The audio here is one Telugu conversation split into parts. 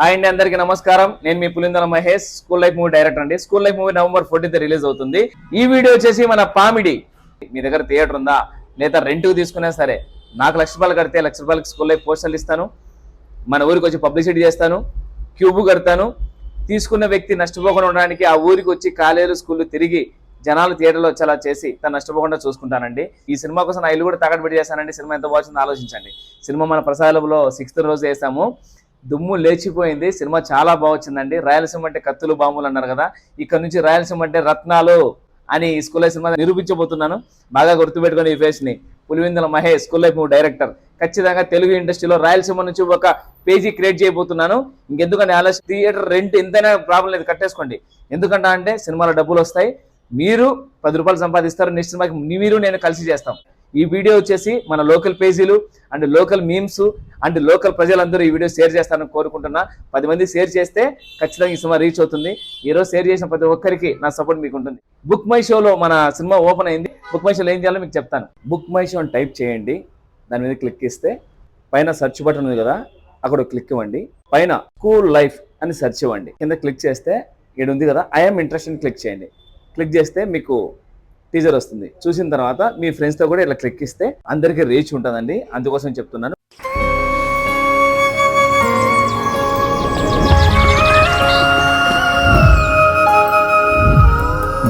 హాయ్ అండి అందరికీ నమస్కారం. నేను మీ Pulivendula Mahesh school life movie director అండి. School life movie November fourteenth release అవుతుంది. ఈ వీడియో వచ్చేసి మన పామిడి. మీ దగ్గర థియేటర్ ఉందా? లేదా రెంట్కి తీసుకున్నా సరే నాకు లక్ష రూపాయలు కడితే లక్ష రూపాయలకి స్కూల్ లైఫ్ పోస్టర్లు ఇస్తాను. మన ఊరికి వచ్చి పబ్లిసిటీ చేస్తాను. క్యూబ్ కడతాను. తీసుకున్న వ్యక్తి నష్టపోకుండా ఉండడానికి ఆ ఊరికి వచ్చి కాలేజీలు స్కూళ్ళు తిరిగి జనాలు థియేటర్లో వచ్చేలా చేసి తను నష్టపోకుండా చూసుకుంటానండి. ఈ సినిమా కోసం నా ఇల్లు కూడా తాకట్టు పెట్టి చేస్తానండి సినిమా ఎంత బాగుందో ఆలోచించండి. సినిమా మన ప్రసాదంలో సిక్స్త్ రోజు వేసాము దుమ్ము లేచిపోయింది. సినిమా చాలా బాగొచ్చిందండి రాయలసీమ అంటే కత్తులు బాంబులు అన్నారు కదా. ఇక్కడ నుంచి రాయలసీమ అంటే రత్నాలు అని స్కూల్ లైఫ్ సినిమా నిరూపించబోతున్నాను. బాగా గుర్తుపెట్టుకుని ఈ ఫేస్ని Pulivindala Pulivendula Mahesh school life director. ఖచ్చితంగా తెలుగు ఇండస్ట్రీలో రాయలసీమ నుంచి ఒక పేజీ క్రియేట్ చేయబోతున్నాను. ఇంకెందుకంటే ఆలోచన థియేటర్ రెంట్ ఎంతైనా ప్రాబ్లం లేదు. కట్టేసుకోండి. ఎందుకంటే అంటే సినిమాలో డబ్బులు వస్తాయి. మీరు పది రూపాయలు సంపాదిస్తారు. నెక్స్ట్ సినిమాకి మీరు నేను కలిసి చేస్తాం. ఈ వీడియో వచ్చేసి మన లోకల్ పేజీలు and local memes and local ప్రజలందరూ ఈ వీడియో షేర్ చేస్తారని కోరుకుంటున్నా. పది మంది షేర్ చేస్తే ఖచ్చితంగా ఈ సినిమా రీచ్ అవుతుంది. ఈరోజు షేర్ చేసిన ప్రతి ఒక్కరికి నా సపోర్ట్ మీకు ఉంటుంది. బుక్ మై షోలో మన సినిమా ఓపెన్ అయింది. బుక్ మై షోలో ఏం చేయాలో మీకు చెప్తాను. బుక్ మై షో అని టైప్ చేయండి. దాని మీద క్లిక్ ఇస్తే పైన సెర్చ్ బటన్ ఉంది కదా అక్కడ క్లిక్ ఇవ్వండి. పైన కూల్ లైఫ్ అని సెర్చ్ ఇవ్వండి. కింద క్లిక్ చేస్తే ఇక్కడ ఉంది కదా ఐఎమ్ ఇంట్రెస్ట్ అని క్లిక్ చేయండి. క్లిక్ చేస్తే మీకు టీజర్ వస్తుంది. చూసిన తర్వాత మీ ఫ్రెండ్స్తో కూడా ఇలా క్లిక్ ఇస్తే అందరికీ రీచ్ ఉంటుందండి. అందుకోసం చెప్తున్నాను.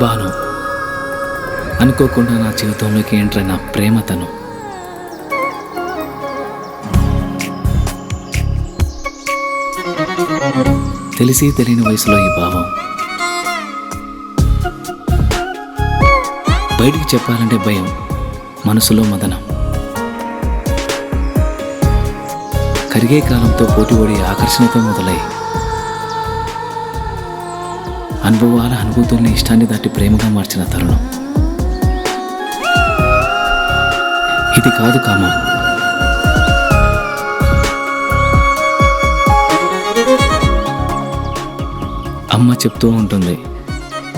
బాను అనుకోకుండా నా జీవితంలోకి ఎంటర్ నా ప్రేమ తను తెలిసి తెలియని వయసులో ఈ భావం బయటికి చెప్పాలంటే భయం. మనసులో మదనం. కరిగే కాలంతో పోటీపడి ఆకర్షణతో మొదలై అనుభవాల అనుభూతుల్ని ఇష్టాన్ని దాటి ప్రేమగా మార్చిన తరుణం. ఇది కాదు కామం. అమ్మ చెప్తూ ఉంటుంది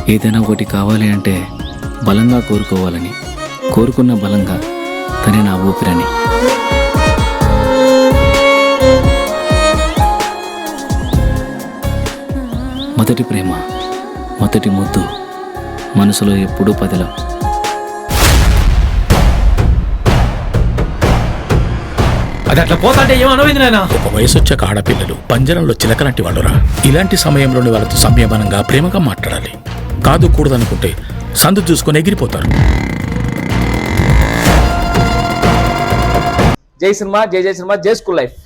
ఏదైనా ఒకటి కావాలి అంటే బలంగా కోరుకోవాలని కోరుకున్న బలంగా తనే నా ఊపిరని. మొదటి ప్రేమ మొదటి ముద్దు మనసులో ఎప్పుడూ పదిలం. అది అట్లా పోతాంటే నాయన? ఒక వయసు వచ్చాక ఆడపిల్లలు పంజరంలో చిలకలాంటి వాళ్ళురా. ఇలాంటి సమయంలోని వాళ్ళతో సంయమనంగా ప్రేమగా మాట్లాడాలి. కాదు కూడదనుకుంటే సందు చూసుకొని ఎగిరిపోతారు. జై సినిమా జై జై సినిమా జై స్కూల్ లైఫ్.